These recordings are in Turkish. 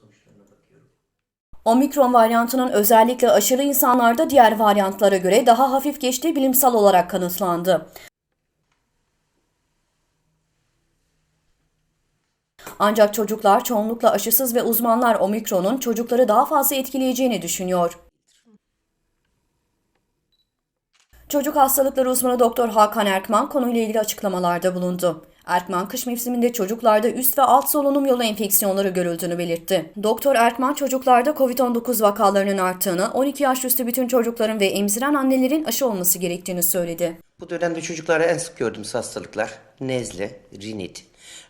sonuçlarına bakıyorum. Omikron varyantının özellikle aşırı insanlarda diğer varyantlara göre daha hafif geçtiği bilimsel olarak kanıtlandı. Ancak çocuklar çoğunlukla aşısız ve uzmanlar omikronun çocukları daha fazla etkileyeceğini düşünüyor. Çocuk hastalıkları uzmanı Doktor Hakan Erkman konuyla ilgili açıklamalarda bulundu. Erkman kış mevsiminde çocuklarda üst ve alt solunum yolu enfeksiyonları görüldüğünü belirtti. Doktor Erkman çocuklarda COVID-19 vakalarının arttığını, 12 yaş üstü bütün çocukların ve emziren annelerin aşı olması gerektiğini söyledi. Bu dönemde çocuklarda en sık gördüğümüz hastalıklar nezle, rinit,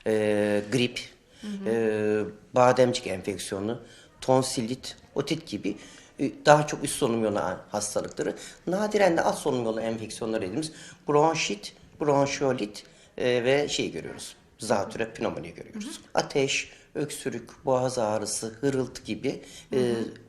e, grip, e, bademcik enfeksiyonu, tonsillit, otit gibi e, daha çok üst solunum yolu hastalıkları. Nadiren de alt solunum yolu enfeksiyonları dediğimiz bronşit, bronşiolit e, ve şey görüyoruz. Zatüre pnömoni görüyoruz. Ateş, öksürük, boğaz ağrısı, hırıltı gibi e,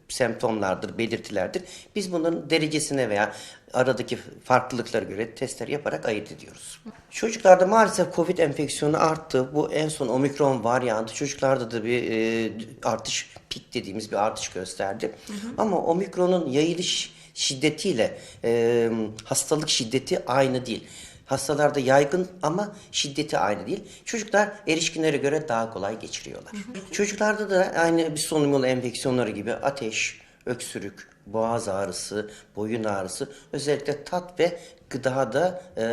semptomlardır, belirtilerdir. Biz bunların derecesine veya aradaki farklılıklara göre testler yaparak ayırt ediyoruz. Çocuklarda maalesef COVID enfeksiyonu arttı. Bu en son omikron varyantı çocuklarda da bir e, artış, pik dediğimiz bir artış gösterdi. Ama omikronun yayılış şiddetiyle e, hastalık şiddeti aynı değil. Hastalarda yaygın ama şiddeti aynı değil. Çocuklar erişkinlere göre daha kolay geçiriyorlar. Çocuklarda da aynı bir solunum yolu enfeksiyonları gibi ateş, öksürük, boğaz ağrısı, boyun ağrısı, özellikle tat ve gıdada e,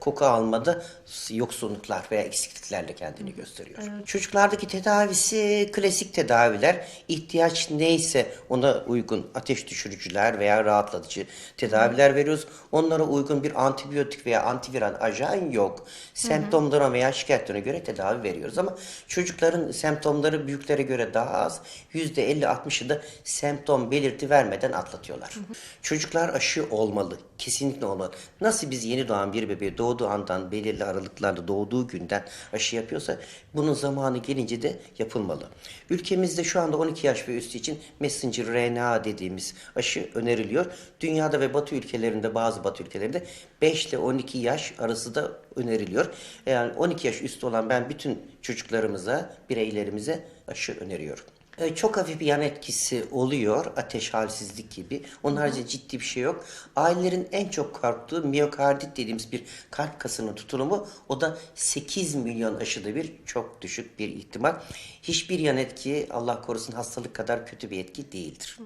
koku almada yoksunluklar veya eksikliklerle kendini gösteriyor. Çocuklardaki tedavisi klasik tedaviler. ihtiyaç neyse ona uygun ateş düşürücüler veya rahatlatıcı tedaviler veriyoruz. Onlara uygun bir antibiyotik veya antiviral ajan yok. Semptomlara veya şikayetlerine göre tedavi veriyoruz ama çocukların semptomları büyüklere göre daha az. %50-60'ı da semptom belirti vermeden atlatıyorlar. Çocuklar aşı olmalı. Kesinlikle olmalı. Nasıl biz yeni doğan bir bebeği doğduğu andan belirli aralıklarla doğduğu günden aşı yapıyorsa bunun zamanı gelince de yapılmalı. Ülkemizde şu anda 12 yaş ve üstü için messenger RNA dediğimiz aşı öneriliyor. Dünyada ve batı ülkelerinde bazı batı ülkelerinde 5 ile 12 yaş arası da öneriliyor. Yani 12 yaş üstü olan ben bütün çocuklarımıza, bireylerimize aşı öneriyorum. E, Çok hafif bir yan etkisi oluyor. Ateş, halsizlik gibi. Onun haricinde ciddi bir şey yok. Ailelerin en çok korktuğu miyokardit dediğimiz bir kalp kasının tutulumu. O da 8 milyon aşıda bir çok düşük bir ihtimal. Hiçbir yan etki Allah korusun hastalık kadar kötü bir etki değildir.